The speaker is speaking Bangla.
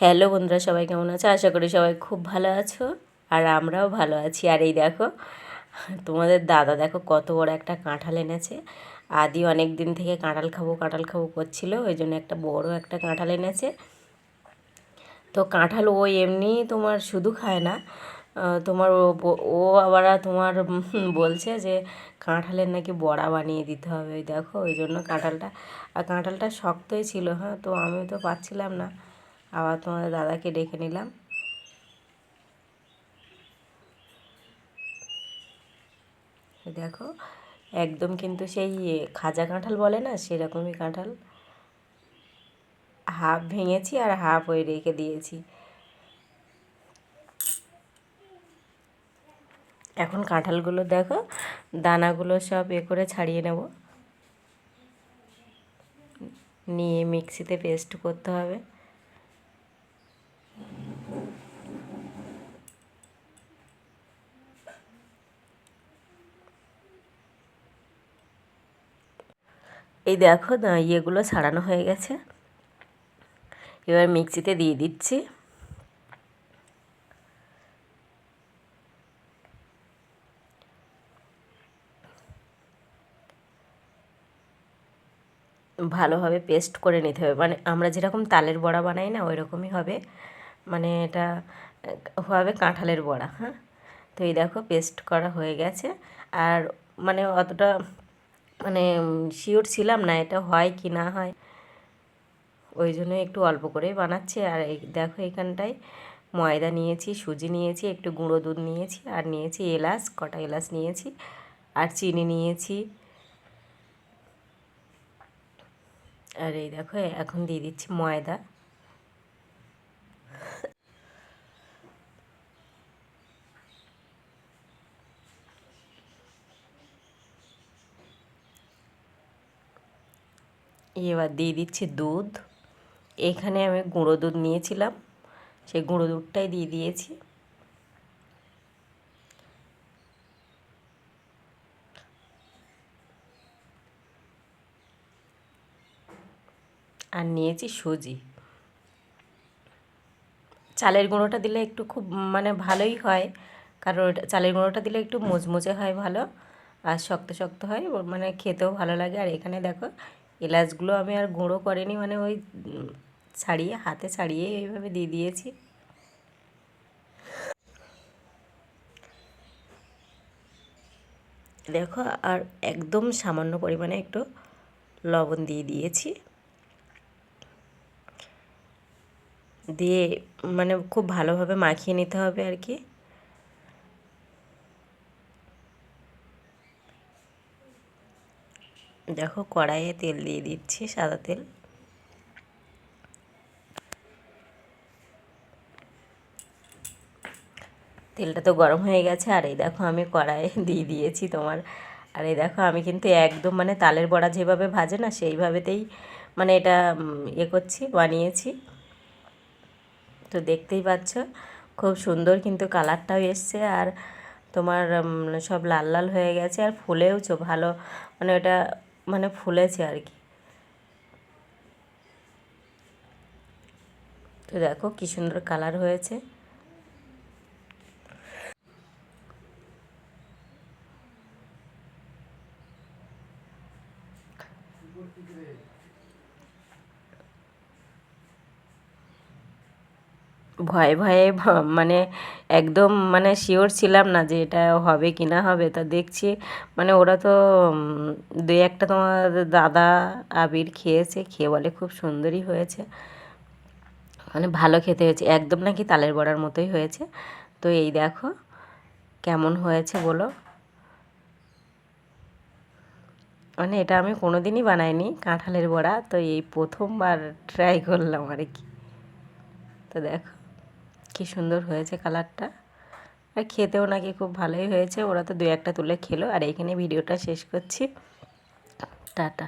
হ্যালো বন্ধুরা, সবাই কেমন আছো? আশা করি সবাই খুব ভালো আছো আর আমরাও ভালো আছি। আর এই দেখো, তোমাদের দাদা দেখো কত বড় একটা কাঁঠাল এনেছে। আদি অনেক দিন থেকে কাঁঠাল খাব কাঁঠাল খাব করছিল, ওই জন্য একটা বড় একটা কাঁঠাল এনেছে। তো কাঁঠাল ও এমনি তোমার শুধু খায় না তোমার ও আবার তোমার বলছে যে কাঁঠালের নাকি বড়া বানিয়ে দিতে হবে। দেখো, ওই জন্য কাঁঠালটা, আর কাঁঠালটা শক্তই ছিল হ্যাঁ তো আমি তো পাচ্ছিলাম না। আবার তোমাদের দাদাকে ডেকে নিলাম। দেখো, একদম কিন্তু সেই খাজা কাঁঠাল বলে না, সেরকমই কাঁঠাল। হাফ ভেঙেছি আর হাফ ওই রেখে দিয়েছি। এখন কাঁঠালগুলো দেখো, দানাগুলো সব এ করে ছাড়িয়ে নেব। নিয়ে মিক্সিতে পেস্ট করতে হবে। এই দেখো ইয়েগুলো ছাড়ানো হয়ে গেছে। এবার মিক্সিতে দিয়ে দিচ্ছি। ভালোভাবে পেস্ট করে নিতে হবে। মানে আমরা যেরকম তালের বড়া বানাই না ওই রকমই হবে। মানে এটা হবে কাঁঠালের বড়া হ্যাঁ? তো এই দেখো, পেস্ট করা হয়ে গেছে। আর মানে অতটা মানে শিওর ছিলাম না এটা হয় কি না হয়। ওই জন্য একটু অল্প করেই বানাচ্ছি। আর দেখো এখানটায় ময়দা নিয়েছি, সুজি নিয়েছি, একটু গুঁড়ো দুধ নিয়েছি, আর নিয়েছি এলাচ, কটা এলাচ নিয়েছি, আর চিনি নিয়েছি। আর এই দেখো, এখন দিয়ে দিচ্ছি ময়দা। এবার দিয়ে দিচ্ছি দুধ। এখানে আমি গুঁড়ো দুধ নিয়েছিলাম। সেই গুঁড়ো দুধটাই দিয়ে দিয়েছি। আর নিয়েছি সুজি। চালের গুঁড়োটা দিলে একটু খুব মানে ভালোই হয়। কারণ ওটা, চালের গুঁড়োটা দিলে একটু মুচমুচে হয় ভালো। আর শক্ত শক্ত হয় মানে খেতেও ভালো লাগে। আর এখানে দেখো এলাচগুলো আমি আর গুঁড়ো করিনি মানে ওই ছাড়িয়ে, হাতে ছাড়িয়ে এইভাবে দিয়ে দিয়েছি। দেখো, আর একদম সামান্য পরিমাণে একটু লবণ দিয়ে দিয়েছি। দিয়ে মানে খুব ভালোভাবে মাখিয়ে নিতে হবে আর কি। দেখো কড়াইয়ে তেল দিয়ে দিচ্ছি সাদা তেল। তেলটা তো গরম হয়ে গেছে, আর এই দেখো আমি কড়াইয়ে দিয়ে দিয়েছি তোমার। আর এই দেখো আমি কিন্তু একদম মানে তালের বড়া যেভাবে ভাজে না, সেইভাবেতেই মানে এটা ইয়ে করছি, বানিয়েছি। তো দেখতেই পাচ্ছ, খুব সুন্দর কিন্তু কালারটাও এসছে, আর তোমার সব লাল লাল হয়ে গেছে, আর ফুলেওছো ভালো। মানে ওটা মানে ফুলেছে আর কি। তো দেখো কি সুন্দর কালার হয়েছে। ভয়ে ভয়ে মানে একদম মানে শিওর ছিলাম না যে এটা হবে কি না হবে। তা দেখছি মানে ওরা তো দুই একটা তোমার দাদা আবির খেয়েছে, খেয়ে বলে খুব সুন্দরই হয়েছে। মানে ভালো খেতে হয়েছে, একদম নাকি তালের বড়ার মতোই হয়েছে। তো এই দেখো কেমন হয়েছে বলো। মানে এটা আমি কোনো দিনই বানাইনি কাঁঠালের বড়া, তো এই প্রথমবার ট্রাই করলাম আর কি তো দেখো। কি সুন্দর হয়েছে কালারটা। আর খেতেও নাকি খুব ভালোই হয়েছে। ওরা তো দু একটা তুলে খেলো। আর এইখানে ভিডিওটা শেষ করছি। টাটা।